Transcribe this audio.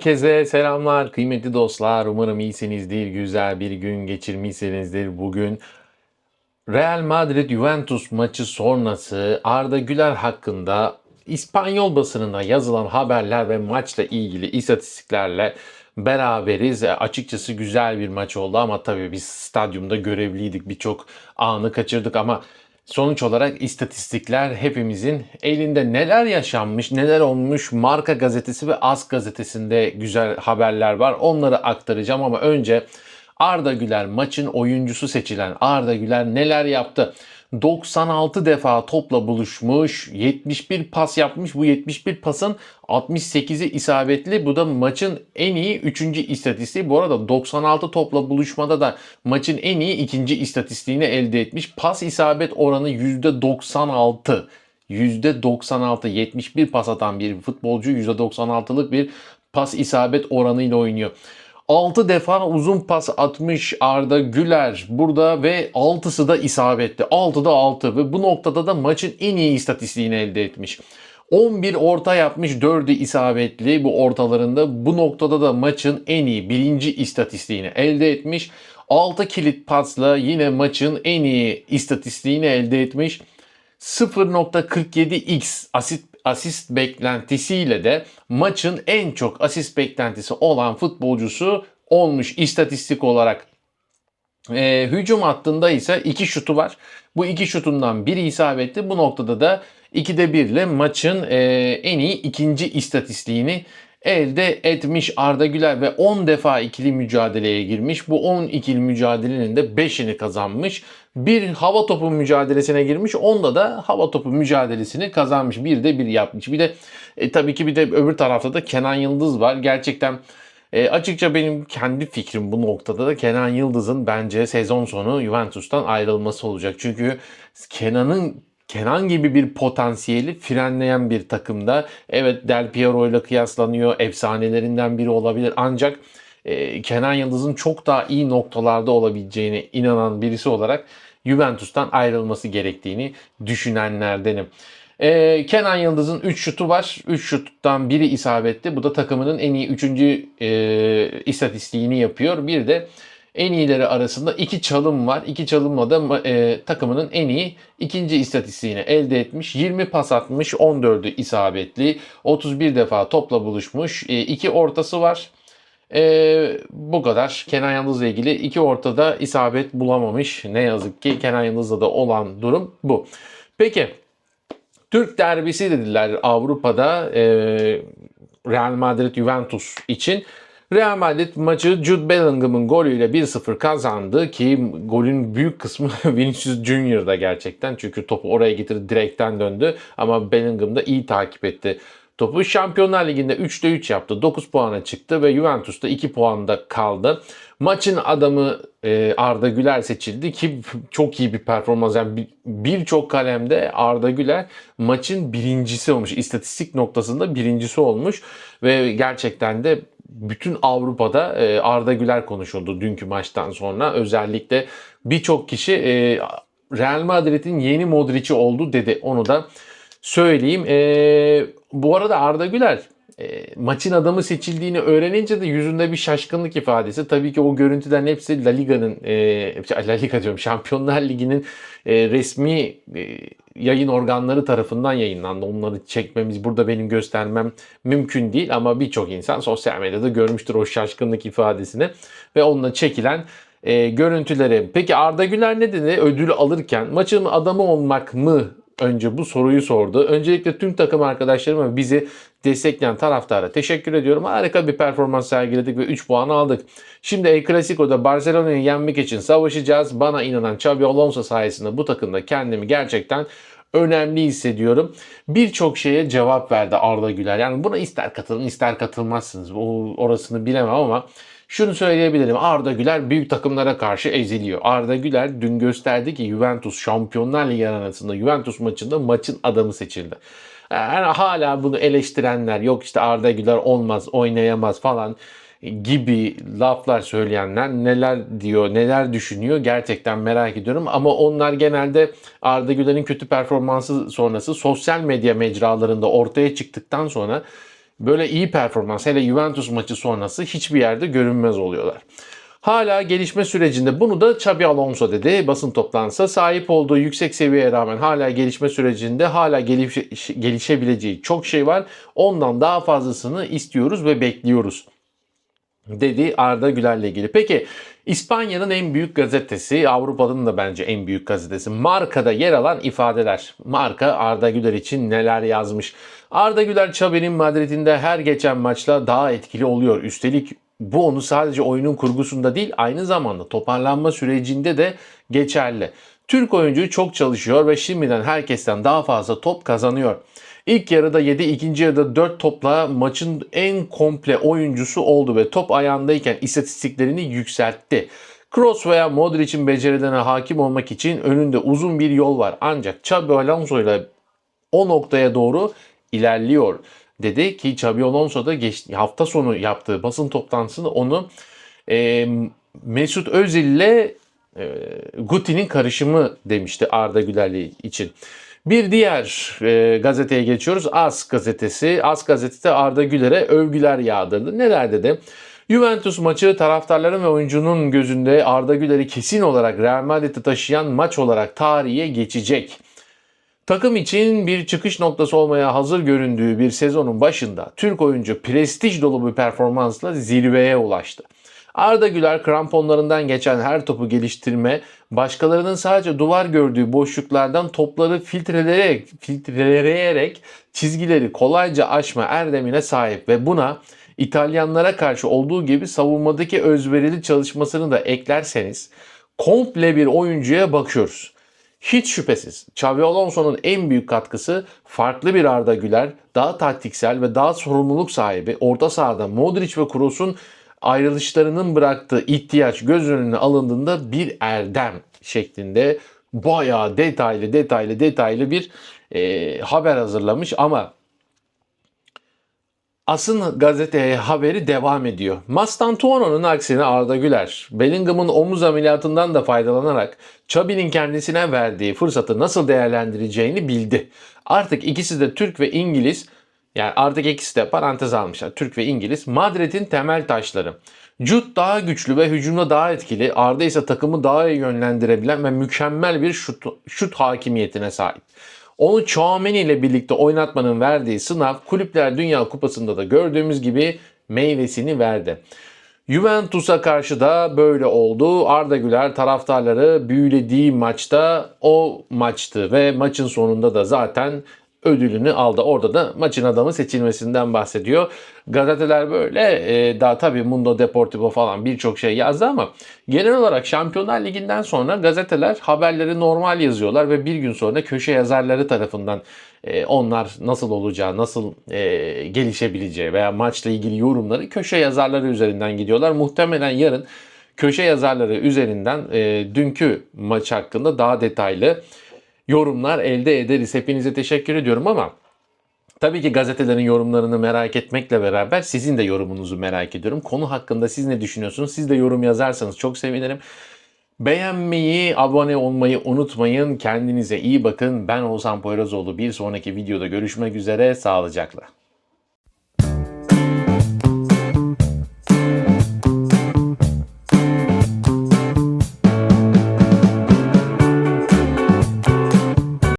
Herkese selamlar kıymetli dostlar. Umarım iyisinizdir, güzel bir gün geçirmişsinizdir bugün. Real Madrid Juventus maçı sonrası Arda Güler hakkında İspanyol basınında yazılan haberler ve maçla ilgili istatistiklerle beraberiz. E, Açıkçası güzel bir maç oldu ama tabii biz stadyumda görevliydik. Birçok anı kaçırdık ama sonuç olarak istatistikler hepimizin elinde neler yaşanmış, neler olmuş Marka gazetesi ve As gazetesinde güzel haberler var. Onları aktaracağım ama önce Arda Güler maçın oyuncusu seçilen Arda Güler neler yaptı? 96 defa topla buluşmuş, 71 pas yapmış. Bu 71 pasın 68'i isabetli. Bu da maçın en iyi 3. istatistiği. Bu arada 96 topla buluşmada da maçın en iyi ikinci istatistiğini elde etmiş. Pas isabet oranı %96. %96 71 pas atan bir futbolcu %96'lık bir pas isabet oranıyla oynuyor. 6 defa uzun pas atmış Arda Güler burada ve 6'sı da isabetli. 6'da 6 ve bu noktada da maçın en iyi istatistiğini elde etmiş. 11 orta yapmış 4'ü isabetli bu ortalarında. Bu noktada da maçın en iyi birinci istatistiğini elde etmiş. 6 kilit pasla yine maçın en iyi istatistiğini elde etmiş. 0.47x asist, asist beklentisiyle de maçın en çok asist beklentisi olan futbolcusu olmuş istatistik olarak. E, hücum hattında ise iki şutu var. Bu iki şutundan biri isabetli. Bu noktada da 2'de 1 ile maçın e, en iyi ikinci istatistiğini elde etmiş Arda Güler ve 10 defa ikili mücadeleye girmiş. Bu 10 ikili mücadelenin de 5'ini kazanmış. Bir hava topu mücadelesine girmiş. Onda da hava topu mücadelesini kazanmış. Bir de bir yapmış. Bir de e, tabii ki bir de öbür tarafta da Kenan Yıldız var. Gerçekten e, açıkça benim kendi fikrim bu noktada da Kenan Yıldız'ın bence sezon sonu Juventus'tan ayrılması olacak. Çünkü Kenan'ın Kenan gibi bir potansiyeli frenleyen bir takımda. Evet Del Piero ile kıyaslanıyor. Efsanelerinden biri olabilir. Ancak e, Kenan Yıldız'ın çok daha iyi noktalarda olabileceğine inanan birisi olarak Juventus'tan ayrılması gerektiğini düşünenlerdenim. E, Kenan Yıldız'ın 3 şutu var. 3 şuttan biri isabetli. Bu da takımının en iyi 3. E, istatistiğini yapıyor. Bir de en iyileri arasında iki çalım var. İki çalımla da e, takımının en iyi ikinci istatistiğini elde etmiş. 20 pas atmış, 14'ü isabetli. 31 defa topla buluşmuş. E, iki ortası var. E, bu kadar. Kenan Yıldız'la ilgili iki ortada isabet bulamamış. Ne yazık ki Kenan Yıldız'la da olan durum bu. Peki Türk derbisi dediler Avrupa'da e, Real Madrid Juventus için. Real Madrid maçı Jude Bellingham'ın golüyle 1-0 kazandı ki golün büyük kısmı Vinicius Junior'da gerçekten. Çünkü topu oraya getirdi direkten döndü ama Bellingham da iyi takip etti. Topu Şampiyonlar Ligi'nde 3'te 3 yaptı. 9 puana çıktı ve Juventus da 2 puanda kaldı. Maçın adamı e, Arda Güler seçildi ki çok iyi bir performans. Yani birçok kalemde Arda Güler maçın birincisi olmuş. İstatistik noktasında birincisi olmuş ve gerçekten de bütün Avrupa'da e, Arda Güler konuşuldu dünkü maçtan sonra. Özellikle birçok kişi e, Real Madrid'in yeni Modric'i oldu dedi. Onu da söyleyeyim. E, bu arada Arda Güler maçın adamı seçildiğini öğrenince de yüzünde bir şaşkınlık ifadesi. Tabii ki o görüntüden hepsi La Liga'nın, La Liga diyorum Şampiyonlar Ligi'nin resmi yayın organları tarafından yayınlandı. Onları çekmemiz burada benim göstermem mümkün değil ama birçok insan sosyal medyada görmüştür o şaşkınlık ifadesini ve onunla çekilen e, görüntüleri. Peki Arda Güler ne dedi ödül alırken maçın adamı olmak mı önce bu soruyu sordu. Öncelikle tüm takım arkadaşlarıma bizi destekleyen taraftara teşekkür ediyorum. Harika bir performans sergiledik ve 3 puan aldık. Şimdi El Clasico'da Barcelona'yı yenmek için savaşacağız. Bana inanan Xabi Alonso sayesinde bu takımda kendimi gerçekten önemli hissediyorum. Birçok şeye cevap verdi Arda Güler. Yani buna ister katılın ister katılmazsınız. O, orasını bilemem ama şunu söyleyebilirim. Arda Güler büyük takımlara karşı eziliyor. Arda Güler dün gösterdi ki Juventus Şampiyonlar Ligi arasında Juventus maçında maçın adamı seçildi. Yani hala bunu eleştirenler yok işte Arda Güler olmaz oynayamaz falan gibi laflar söyleyenler neler diyor, neler düşünüyor gerçekten merak ediyorum. Ama onlar genelde Arda Güler'in kötü performansı sonrası sosyal medya mecralarında ortaya çıktıktan sonra böyle iyi performans hele Juventus maçı sonrası hiçbir yerde görünmez oluyorlar. Hala gelişme sürecinde bunu da Xabi Alonso dedi basın toplantısında sahip olduğu yüksek seviyeye rağmen hala gelişme sürecinde hala geliş, gelişebileceği çok şey var. Ondan daha fazlasını istiyoruz ve bekliyoruz dedi Arda Güler'le ilgili. Peki İspanya'nın en büyük gazetesi, Avrupa'nın da bence en büyük gazetesi. Marka'da yer alan ifadeler. Marka Arda Güler için neler yazmış. Arda Güler Xabi'nin Madrid'inde her geçen maçla daha etkili oluyor. Üstelik bu onu sadece oyunun kurgusunda değil aynı zamanda toparlanma sürecinde de geçerli. Türk oyuncu çok çalışıyor ve şimdiden herkesten daha fazla top kazanıyor. İlk yarıda 7, ikinci yarıda 4 topla maçın en komple oyuncusu oldu ve top ayağındayken istatistiklerini yükseltti. Kroos veya Modric'in becerilerine hakim olmak için önünde uzun bir yol var. Ancak Xabi Alonso ile o noktaya doğru ilerliyor dedi ki Xabi Alonso da geç, hafta sonu yaptığı basın toplantısında onu e, Mesut Özil ile e, Guti'nin karışımı demişti Arda Güler için. Bir diğer e, gazeteye geçiyoruz. As gazetesi. As gazetesi Arda Güler'e övgüler yağdırdı. Neler dedi? Juventus maçı taraftarların ve oyuncunun gözünde Arda Güler'i kesin olarak Real Madrid'e taşıyan maç olarak tarihe geçecek. Takım için bir çıkış noktası olmaya hazır göründüğü bir sezonun başında Türk oyuncu prestij dolu bir performansla zirveye ulaştı. Arda Güler kramponlarından geçen her topu geliştirme, başkalarının sadece duvar gördüğü boşluklardan topları filtreleyerek, filtreleyerek çizgileri kolayca aşma erdemine sahip ve buna İtalyanlara karşı olduğu gibi savunmadaki özverili çalışmasını da eklerseniz komple bir oyuncuya bakıyoruz. Hiç şüphesiz Xavi Alonso'nun en büyük katkısı farklı bir Arda Güler, daha taktiksel ve daha sorumluluk sahibi orta sahada Modric ve Kroos'un ayrılışlarının bıraktığı ihtiyaç göz önüne alındığında bir erdem şeklinde bayağı detaylı detaylı detaylı bir e, haber hazırlamış ama Asıl gazeteye haberi devam ediyor. Mastantuono'nun aksine Arda Güler, Bellingham'ın omuz ameliyatından da faydalanarak Xabi'nin kendisine verdiği fırsatı nasıl değerlendireceğini bildi. Artık ikisi de Türk ve İngiliz, yani artık ikisi de parantez almışlar. Türk ve İngiliz, Madrid'in temel taşları. Jude daha güçlü ve hücumda daha etkili, Arda ise takımı daha iyi yönlendirebilen ve mükemmel bir şut, şut hakimiyetine sahip. Onu Chouameni ile birlikte oynatmanın verdiği sınav Kulüpler Dünya Kupası'nda da gördüğümüz gibi meyvesini verdi. Juventus'a karşı da böyle oldu. Arda Güler taraftarları büyülediği maçta o maçtı ve maçın sonunda da zaten ödülünü aldı. Orada da maçın adamı seçilmesinden bahsediyor. Gazeteler böyle e, daha tabii Mundo Deportivo falan birçok şey yazdı ama genel olarak Şampiyonlar Ligi'nden sonra gazeteler haberleri normal yazıyorlar ve bir gün sonra köşe yazarları tarafından e, onlar nasıl olacağı, nasıl e, gelişebileceği veya maçla ilgili yorumları köşe yazarları üzerinden gidiyorlar. Muhtemelen yarın köşe yazarları üzerinden e, dünkü maç hakkında daha detaylı yorumlar elde ederiz. Hepinize teşekkür ediyorum ama Tabii ki gazetelerin yorumlarını merak etmekle beraber sizin de yorumunuzu merak ediyorum. Konu hakkında siz ne düşünüyorsunuz? Siz de yorum yazarsanız çok sevinirim. Beğenmeyi, abone olmayı unutmayın. Kendinize iyi bakın. Ben Oğuzhan Poyrazoğlu. Bir sonraki videoda görüşmek üzere. Sağlıcakla.